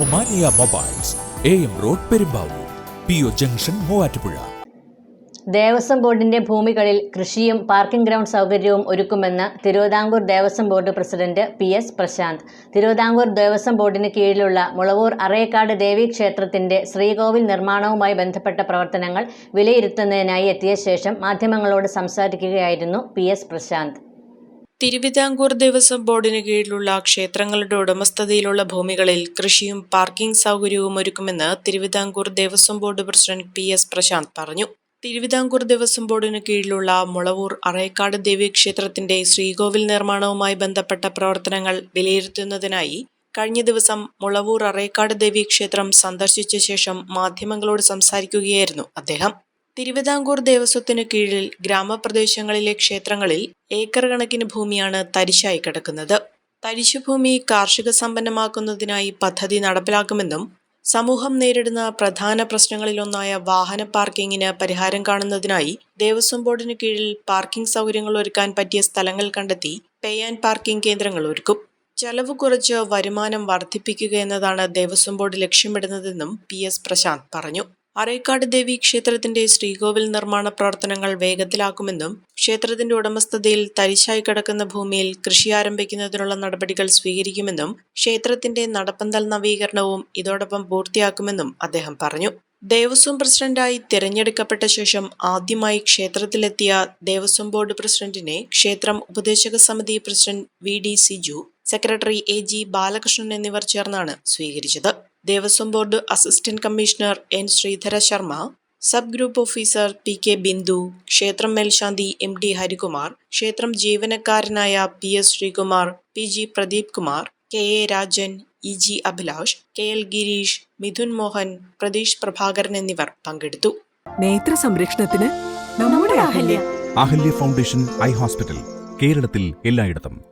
Omania mobiles A M road Perumbavoor P O junction Muvattupuzha. Devaswom ബോർഡിന്റെ ഭൂമികളിൽ കൃഷിയും parking ground സൗകര്യവും ഒരുക്കുമെന്ന് Travancore Devaswom board president P S Prashanth. Travancore Devaswom ബോർഡിന് കീഴിലുള്ള മുളവൂർ അറേക്കാട് ദേവീക്ഷേത്രത്തിന്റെ ശ്രീകോവിൽ നിർമ്മാണവുമായി ബന്ധപ്പെട്ട പ്രവർത്തനങ്ങൾ വിലയിരുത്തുന്നതിനായി എത്തിയ ശേഷം മാധ്യമങ്ങളോട് സംസാരിക്കുകയായിരുന്നു പി എസ് പ്രശാന്ത്. തിരുവിതാംകൂർ ദേവസ്വം ബോർഡിന് കീഴിലുള്ള ക്ഷേത്രങ്ങളുടെ ഉടമസ്ഥതയിലുള്ള ഭൂമികളിൽ കൃഷിയും പാർക്കിംഗ് സൗകര്യവും ഒരുക്കുമെന്ന് Travancore Devaswom board president P S Prashanth പറഞ്ഞു. തിരുവിതാംകൂർ ദേവസ്വം ബോർഡിന് കീഴിലുള്ള മുളവൂർ അറേക്കാട് ദേവീക്ഷേത്രത്തിന്റെ ശ്രീകോവിൽ നിർമ്മാണവുമായി ബന്ധപ്പെട്ട പ്രവർത്തനങ്ങൾ വിലയിരുത്തുന്നതിനായി കഴിഞ്ഞ ദിവസം മുളവൂർ അറേക്കാട് ദേവീക്ഷേത്രം സന്ദർശിച്ച ശേഷം മാധ്യമങ്ങളോട് സംസാരിക്കുകയായിരുന്നു അദ്ദേഹം. തിരുവിതാംകൂർ ദേവസ്വത്തിന് കീഴിൽ ഗ്രാമപ്രദേശങ്ങളിലെ ക്ഷേത്രങ്ങളിൽ ഏക്കർ കണക്കിന് ഭൂമിയാണ് തരിശായി കിടക്കുന്നത്. തരിശുഭൂമി കാർഷിക സമ്പന്നമാക്കുന്നതിനായി പദ്ധതി നടപ്പിലാക്കുമെന്നും സമൂഹം നേരിടുന്ന പ്രധാന പ്രശ്നങ്ങളിലൊന്നായ വാഹന പാർക്കിങ്ങിന് പരിഹാരം കാണുന്നതിനായി ദേവസ്വം ബോർഡിന് കീഴിൽ പാർക്കിംഗ് സൗകര്യങ്ങൾ ഒരുക്കാൻ പറ്റിയ സ്ഥലങ്ങൾ കണ്ടെത്തി പേ ആൻഡ് പാർക്കിംഗ് കേന്ദ്രങ്ങൾ ഒരുക്കും. ചെലവ് കുറച്ച് വരുമാനം വർദ്ധിപ്പിക്കുക എന്നതാണ് ദേവസ്വം ബോർഡ് ലക്ഷ്യമിടുന്നതെന്നും പി എസ് പ്രശാന്ത് പറഞ്ഞു. അറേക്കാട് ദേവി ക്ഷേത്രത്തിന്റെ ശ്രീകോവിൽ നിർമ്മാണ പ്രവർത്തനങ്ങൾ വേഗത്തിലാക്കുമെന്നും ക്ഷേത്രത്തിന്റെ ഉടമസ്ഥതയിൽ തരിശായി കിടക്കുന്ന ഭൂമിയിൽ കൃഷി ആരംഭിക്കുന്നതിനുള്ള നടപടികൾ സ്വീകരിക്കുമെന്നും ക്ഷേത്രത്തിന്റെ നടപ്പന്തൽ നവീകരണവും ഇതോടൊപ്പം പൂർത്തിയാക്കുമെന്നും അദ്ദേഹം പറഞ്ഞു. ദേവസ്വം പ്രസിഡന്റായി തിരഞ്ഞെടുക്കപ്പെട്ട ശേഷം ആദ്യമായി ക്ഷേത്രത്തിലെത്തിയ ദേവസ്വം ബോർഡ് പ്രസിഡന്റിനെ ക്ഷേത്രം ഉപദേശക സമിതി president V D Siju secretary A G Balakrishnan എന്നിവർ ചേർന്നാണ് സ്വീകരിച്ചത്. Devaswom board assistant commissioner N Sreedhara Sharma sub group officer P K Bindu ക്ഷേത്രം മേൽശാന്തി എം ഡി ഹരികുമാർ ക്ഷേത്രം ജീവനക്കാരനായ P S Sreekumar P G Pradeep Kumar K A Rajan E G Abhilash K L Gireesh Mithun Mohan Pratheesh Prabhakaran എന്നിവർ പങ്കെടുത്തു. നേത്ര സംരക്ഷണത്തിന് നമ്മുടെ Ahalya. Ahalya foundation eye hospital കേരളത്തിൽ എല്ലായിടത്തും.